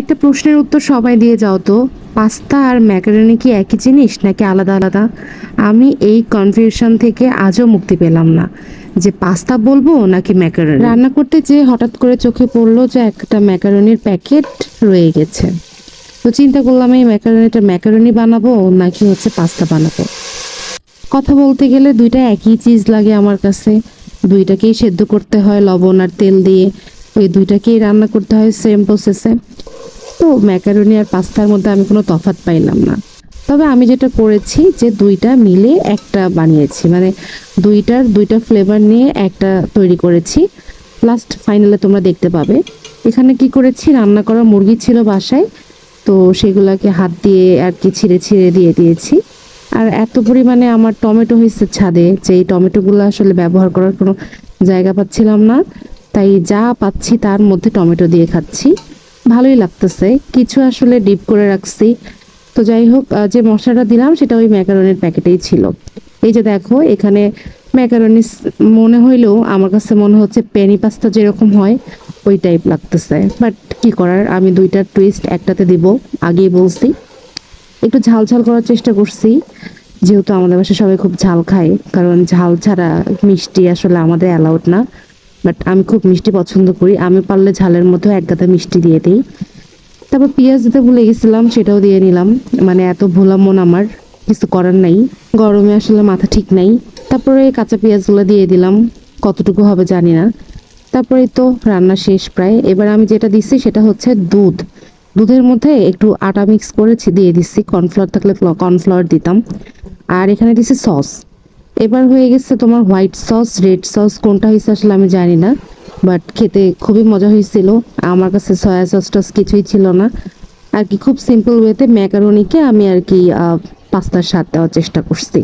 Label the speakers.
Speaker 1: একটা প্রশ্নের উত্তর সবাই দিয়ে যাও তো। পাস্তা আর ম্যাকারনি কি একই জিনিস, নাকি আলাদা আলাদা? আমি এই কনফিউশন থেকে আজও মুক্তি পেলাম না। যে পাস্তা বলব নাকি ম্যাকারনি? রান্না করতে যেয়ে হঠাৎ করে চোখে পড়ল যে একটা ম্যাকারনির প্যাকেট রয়ে গেছে। তো চিন্তা করলাম, এই ম্যাকারনিটা ম্যাকারনি বানাবো নাকি হচ্ছে পাস্তা বানাবো? কথা বলতে গেলে দুইটা একই চিজ লাগে আমার কাছে। দুইটাকেই সেদ্ধ করতে হয় লবণ আর তেল দিয়ে। ওই দুইটাকেই রান্না করতে হয় সেম প্রসেসে তো ম্যাকারনি আর পাস্তার মধ্যে আমি কোনো তফাৎ পাইলাম না। তবে আমি যেটা করেছি যে দুইটা মিলে একটা বানিয়েছি। মানে দুইটার দুইটা ফ্লেভার নিয়ে একটা তৈরি করেছি। লাস্ট ফাইনালে তোমরা দেখতে পাবে। এখানে কি করেছি? রান্না করা মুরগি ছিল বাসায়। তো সেগুলাকে হাত দিয়ে আর কি ছিঁড়ে ছিঁড়ে দিয়ে দিয়েছি। আর এত পরিমাণে আমার টমেটো হয়েছে ছাদে, যে এই টমেটোগুলো আসলে ব্যবহার করার কোনো জায়গা পাচ্ছিলাম না। তাই যা পাচ্ছি তার মধ্যে টমেটো দিয়ে খাচ্ছি। ভালোই লাগতেছে। কিছু আসলে ডিপ করে রাখছি। তো যাই হোক যে মশলাটা দিলাম সেটা ওই ম্যাকারনির প্যাকেটেই ছিল। এই যে দেখো, এখানে ম্যাকারনি মনে হইলেও আমার কাছে মনে হচ্ছে পেনি পাস্তা যেরকম হয়, ওই টাইপ লাগতেছে। বাট কি করার, আমি দুইটার টুইস্ট একটাতে দিব, আগেই বলছি। একটু ঝাল ঝাল করার চেষ্টা করছি। যেহেতু আমাদের বাসায় সবাই খুব ঝাল খায়, কারণ ঝাল ছাড়া মিষ্টি আসলে আমাদের অ্যালাউড না। বাট আমি খুব মিষ্টি পছন্দ করি। আমি পারলে ঝালের মধ্যেও এক গাদা মিষ্টি দিয়ে দিই। তারপর পেঁয়াজ দিতে ভুলে গেছিলাম, সেটাও দিয়ে নিলাম। মানে এত ভোলা মন আমার, কিছু করার নাই। গরমে আসলে মাথা ঠিক নাই। তারপরে কাঁচা পেঁয়াজগুলো দিয়ে দিলাম। কতটুকু হবে জানি না। তারপরে তো রান্না শেষ প্রায়। এবার আমি যেটা দিচ্ছি সেটা হচ্ছে দুধ। দুধের মধ্যে একটু আটা মিক্স করেছি, দিয়ে দিচ্ছি। কর্নফ্লাওয়ার থাকলে কর্নফ্লাওয়ার দিতাম। আর এখানে দিচ্ছি সস এবার হয়ে গেছে তোমার হোয়াইট সস রেড সস কোনটা হয়েছে আসলে আমি জানি না বাট খেতে খুবই মজা হয়েছিল। আমার কাছে সয়া সস টস কিছুই ছিল না। আর কি খুব সিম্পল ওয়েতে ম্যাকারনিকে আমি আর কি পাস্তার স্বাদ দেওয়ার চেষ্টা করছি।